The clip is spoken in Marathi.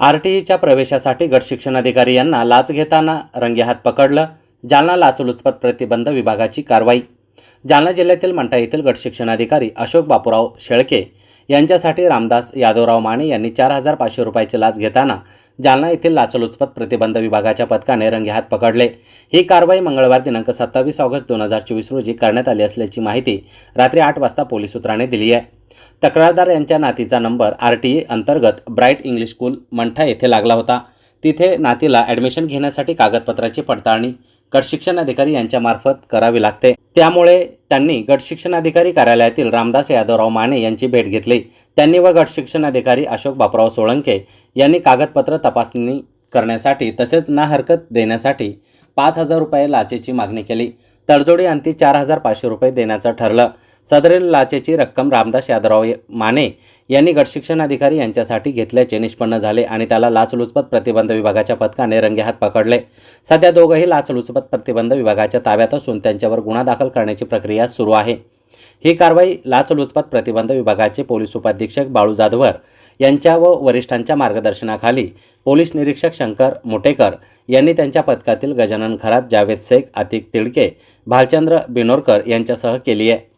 आर टी ईच्या प्रवेशासाठी गट शिक्षणाधिकारी यांना लाच घेताना रंगेहात पकडलं. जालना लाचलुचपत प्रतिबंध विभागाची कारवाई. जालना जिल्ह्यातील मंठा येथील गट शिक्षणाधिकारी अशोक बापूराव शेळके यांच्यासाठी रामदास यादवराव माने यांनी चार हजार पाचशे रुपयाची लाच घेताना जालना येथील लाचलुचपत प्रतिबंध विभागाच्या पथकाने रंगेहात पकडले. ही कारवाई मंगळवार दिनांक सत्तावीस ऑगस्ट दोन हजार चोवीस रोजी करण्यात आली असल्याची माहिती रात्री आठ वाजता पोलीस सूत्राने दिली आहे. तक्रारदार यांच्या नातीचा नंबर आर टी अंतर्गत ब्राईट इंग्लिश स्कूल मंठा येथे लागला होता. तिथे नातीला ॲडमिशन घेण्यासाठी कागदपत्राची पडताळणी गट शिक्षणाधिकारी यांच्यामार्फत करावी लागते. त्यामुळे त्यांनी गट शिक्षणाधिकारी कार्यालयातील रामदास यादवराव माने यांची भेट घेतली. त्यांनी व गट शिक्षणाधिकारी अशोक बापराव सोळंके यांनी कागदपत्र तपासणी करण्यासाठी तसेच ना हरकत देण्यासाठी पाच हजार रुपये लाचेची मागणी केली. तडजोडी अंती चार हजार पाचशे रुपये देण्याचं ठरलं. सदरील लाचेची रक्कम रामदास यादवराव माने यांनी गटशिक्षण अधिकारी यांच्यासाठी घेतल्याचे निष्पन्न झाले आणि त्याला लाचलुचपत प्रतिबंध विभागाच्या पथकाने रंगेहात पकडले. सध्या दोघंही लाचलुचपत प्रतिबंध विभागाच्या ताब्यात असून त्यांच्यावर गुन्हा दाखल करण्याची प्रक्रिया सुरू आहे. ही कारवाई लाचलुचपत प्रतिबंध विभागाचे पोलीस उपाधीक्षक बाळू जाधवर यांच्या व वरिष्ठांच्या मार्गदर्शनाखाली पोलीस निरीक्षक शंकर मुटेकर यांनी त्यांच्या पथकातील गजानन खरात जावेद शेख आतिक तिडके भालचंद्र बिनोरकर यांच्यासह केली आहे.